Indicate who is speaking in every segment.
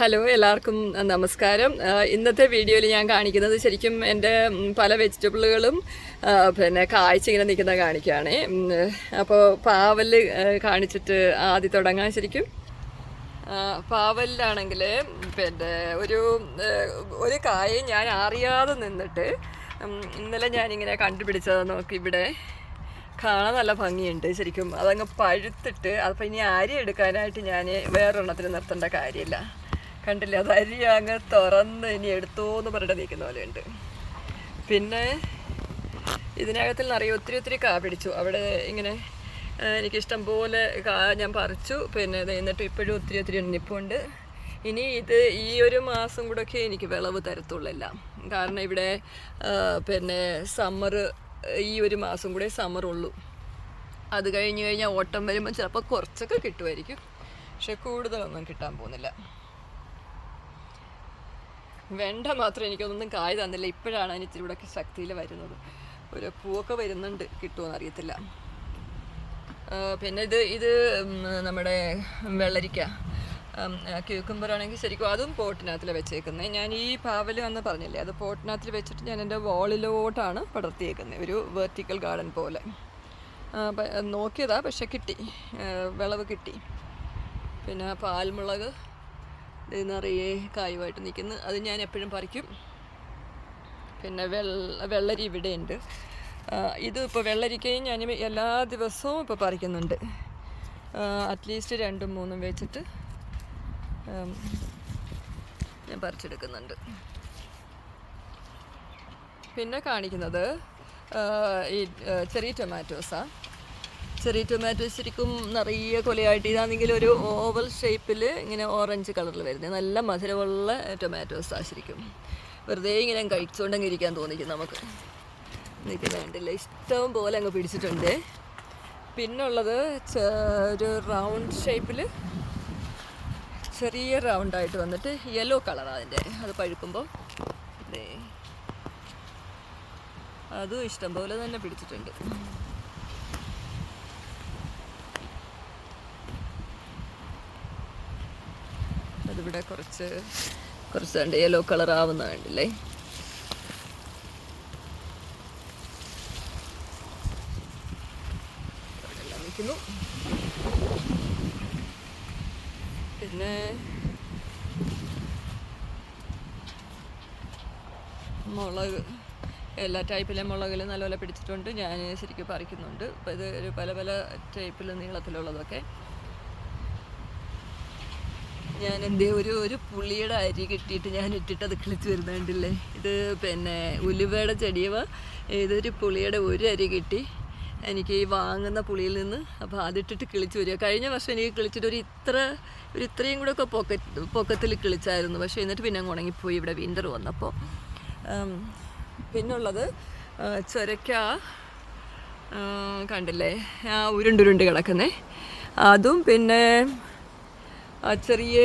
Speaker 1: Hello എല്ലാവർക്കും നമസ്കാരം. ഇന്നത്തെ വീഡിയോയിൽ ഞാൻ കാണിക്കുന്നത് ശരിക്കും എന്റെ പല വെജിറ്റബിളുകളും പിന്നെ കാഴ്ച ഇങ്ങനെ നിൽക്കുന്ന കാണിക്കുകയാണ് അപ്പോൾ പാവൽ കാണിച്ചിട്ട് ആദ്യം തുടങ്ങാൻ ശരിക്കും. പാവലിലാണെങ്കിൽ പിന്നെ ഒരു ഒരു കായ ഞാൻ അറിയാതെ നിന്നിട്ട് ഇന്നലെ ഞാനിങ്ങനെ കണ്ടുപിടിച്ചത് നോക്കി ഇവിടെ. കാണാൻ നല്ല ഭംഗിയുണ്ട് ശരിക്കും. അതങ്ങ് പഴുത്തിട്ട് അപ്പം ഇനി അരി എടുക്കാനായിട്ട് ഞാൻ വേറൊരെണ്ണത്തിന് നിർത്തേണ്ട കാര്യമില്ല. കണ്ടില്ല? അത് അരി അങ്ങ് തുറന്ന് ഇനി എടുത്തോന്ന് പറഞ്ഞിട്ട് നിൽക്കുന്ന പോലെയുണ്ട്. പിന്നെ ഇതിനകത്തിൽ നിറയെ ഒത്തിരി ഒത്തിരി കാ പിടിച്ചു. അവിടെ ഇങ്ങനെ എനിക്കിഷ്ടം പോലെ കാ ഞാൻ പറിച്ചു. പിന്നെ എന്നിട്ട് ഇപ്പോഴും ഒത്തിരി ഒത്തിരി നിപ്പുണ്ട്. ഇനി ഇത് ഈ ഒരു മാസം കൂടെയൊക്കെ എനിക്ക് വിളവ് തരത്തുള്ളൂ എല്ലാം. കാരണം ഇവിടെ പിന്നെ സമ്മർ ഈ ഒരു മാസം കൂടെ സമ്മർ ഉള്ളൂ. അത് കഴിഞ്ഞ് കഴിഞ്ഞാൽ ഓട്ടം വരുമ്പോൾ ചിലപ്പോൾ കുറച്ചൊക്കെ കിട്ടുമായിരിക്കും പക്ഷെ കൂടുതലൊന്നും കിട്ടാൻ പോകുന്നില്ല. വെണ്ട മാത്രം എനിക്കൊന്നും കായ് തന്നില്ല. ഇപ്പോഴാണ് അതിന് ഇച്ചിരി കൂടെയൊക്കെ ശക്തിയിൽ വരുന്നത്. ഒരു പൂവൊക്കെ വരുന്നുണ്ട്. കിട്ടുമെന്ന് അറിയത്തില്ല. പിന്നെ ഇത് ഇത് നമ്മുടെ വെള്ളരിക്ക. ക്യൂക്കുംബർ ആണെങ്കിൽ ശരിക്കും അതും പോട്ടിനകത്തിൽ വെച്ചേക്കുന്നത് ഞാൻ ഈ പാവൽ എന്ന് പറഞ്ഞില്ലേ അത് പോട്ടിനകത്തിൽ വെച്ചിട്ട് ഞാൻ എന്റെ വോളിലോട്ടാണ് പടർത്തിയേക്കുന്നത് ഒരു വെർട്ടിക്കൽ ഗാർഡൻ പോലെ. നോക്കിയതാ പക്ഷെ കിട്ടി. വിളവ് കിട്ടി. പിന്നെ പാൽമുളക് നിറയെ കായുമായിട്ട് നിൽക്കുന്നു. അത് ഞാൻ എപ്പോഴും പറിക്കും. പിന്നെ വെള്ള വെള്ളരി ഇവിടെ ഉണ്ട് ഇത് ഇപ്പോൾ വെള്ളരിക്കയും ഞാൻ എല്ലാ ദിവസവും ഇപ്പോൾ പറിക്കുന്നുണ്ട്. അറ്റ്ലീസ്റ്റ് രണ്ടും മൂന്നും വെച്ചിട്ട് ഞാൻ പറിച്ചെടുക്കുന്നുണ്ട്. പിന്നെ കാണിക്കുന്നത് ഈ ചെറിയ ടൊമാറ്റോസാണ് ചെറിയ ടൊമാറ്റോ ശരിക്കും നിറയെ കൊലയായിട്ട് ഇതാണെങ്കിൽ ഒരു ഓവൽ ഷേപ്പിൽ ഇങ്ങനെ ഓറഞ്ച് കളറിൽ വരുന്നത് നല്ല മധുരമുള്ള ടൊമാറ്റോസാണ് ശരിക്കും. വെറുതെ ഇങ്ങനെ കഴിച്ചുകൊണ്ടങ്ങ് ഇരിക്കാൻ തോന്നിക്കും നമുക്ക്. എനിക്ക് വേണ്ടില്ല ഇഷ്ടം പോലെ അങ്ങ് പിടിച്ചിട്ടുണ്ട്. പിന്നുള്ളത് ഒരു റൗണ്ട് ഷേപ്പിൽ ചെറിയ റൗണ്ടായിട്ട് വന്നിട്ട് യെല്ലോ കളറാണ് അതിന്റെ. അത് പഴുക്കുമ്പോൾ ദേ. അതും ഇഷ്ടം പോലെ തന്നെ പിടിച്ചിട്ടുണ്ട്. അതിവിടെ കുറച്ച് കുറച്ച് ഉണ്ട് യെല്ലോ കളർ ആവുന്ന കണ്ടില്ലേ നിൽക്കുന്നു. പിന്നെ മുളക് എല്ലാ ടൈപ്പിലെ മുളകിൽ നല്ലപോലെ പിടിച്ചിട്ടുണ്ട്. ഞാൻ ശരിക്കും പറിക്കുന്നുണ്ട്. അപ്പോൾ ഇത് ഒരു പല പല ടൈപ്പിൽ നീളത്തിലുള്ളതൊക്കെ. ഞാൻ എന്തേ ഒരു ഒരു പുളിയുടെ അരി കിട്ടിയിട്ട് ഞാൻ ഇട്ടിട്ട് അത് കിളിച്ച് വരുന്നുണ്ടല്ലേ ഇത് പിന്നെ ഉലുവയുടെ ചെടിയവ. ഇതൊരു പുളിയുടെ ഒരു അരി കിട്ടി. എനിക്ക് ഈ വാങ്ങുന്ന പുളിയിൽ നിന്ന് അപ്പോൾ അതിട്ടിട്ട് കിളിച്ച് വരിക. കഴിഞ്ഞ വർഷം എനിക്ക് കിളിച്ചിട്ട് ഒരു ഇത്ര ഒരു ഇത്രയും കൂടെ ഒക്കെ പൊക്കറ്റ് പൊക്കത്തിൽ കിളിച്ചായിരുന്നു. പക്ഷേ എന്നിട്ട് പിന്നെ അങ്ങ് ഉണങ്ങിപ്പോയി ഇവിടെ വിന്റർ വന്നപ്പോൾ പിന്നുള്ളത് ചൊരയ്ക്ക കണ്ടില്ലേ? ആ ഉരുണ്ടുരുണ്ട് കിടക്കുന്നേ. അതും പിന്നെ ചെറിയ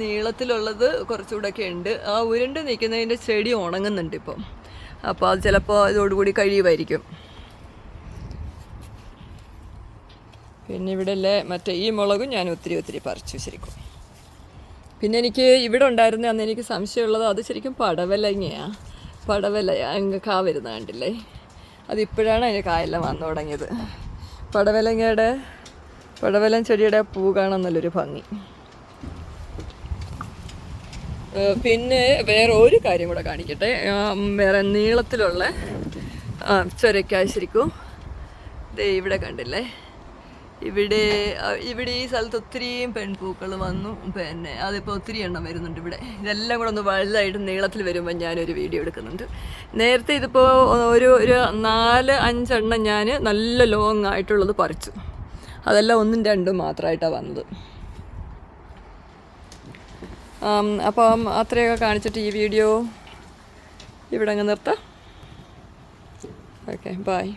Speaker 1: നീളത്തിലുള്ളത് കുറച്ചുകൂടെയൊക്കെ ഉണ്ട്. ആ ഉരുണ്ട് നിൽക്കുന്നതിന്റെ ചെടി ഉണങ്ങുന്നുണ്ട് ഇപ്പം. അപ്പോൾ അത് ചിലപ്പോൾ ഇതോടുകൂടി കഴിയുമായിരിക്കും. പിന്നെ ഇവിടെ അല്ലേ മറ്റേ ഈ മുളകും ഞാൻ ഒത്തിരി ഒത്തിരി പറിച്ചു ശരിക്കും. പിന്നെ എനിക്ക് ഇവിടെ ഉണ്ടായിരുന്ന അന്ന് എനിക്ക് സംശയമുള്ളത് അത് ശരിക്കും പടവലങ്ങയാണ് പടവല അങ്ങ് കാ വരുന്ന കണ്ടില്ലേ? അതിപ്പോഴാണ് അതിന്റെ കായെല്ലാം വന്നു തുടങ്ങിയത്. പടവലങ്ങയുടെ പടവലം ചെടിയുടെ പൂ കാണാൻ നല്ലൊരു ഭംഗി. പിന്നെ വേറെ ഒരു കാര്യം കൂടെ കാണിക്കട്ടെ. വേറെ നീളത്തിലുള്ള ശരിക്കും. ദേ ഇവിടെ കണ്ടില്ലേ? ഇവിടെ ഇവിടെ ഈ സ്ഥലത്ത് ഒത്തിരിയും പെൺപൂക്കൾ വന്നു. പിന്നെ അതിപ്പോൾ ഒത്തിരി എണ്ണം വരുന്നുണ്ട് ഇവിടെ. ഇതെല്ലാം കൂടെ ഒന്ന് വലുതായിട്ട് നീളത്തിൽ വരുമ്പോൾ ഞാനൊരു വീഡിയോ എടുക്കുന്നുണ്ട്. നേരത്തെ ഇതിപ്പോൾ ഒരു ഒരു നാല് അഞ്ചെണ്ണം ഞാൻ നല്ല ലോങ് ആയിട്ടുള്ളത് പറിച്ചു. അതെല്ലാം ഒന്നും രണ്ടും മാത്രമായിട്ടാണ് വന്നത്. അപ്പം അത്രയൊക്കെ കാണിച്ചിട്ട് ഈ വീഡിയോ ഇവിടെ അങ്ങ് നിർത്താം. Okay bye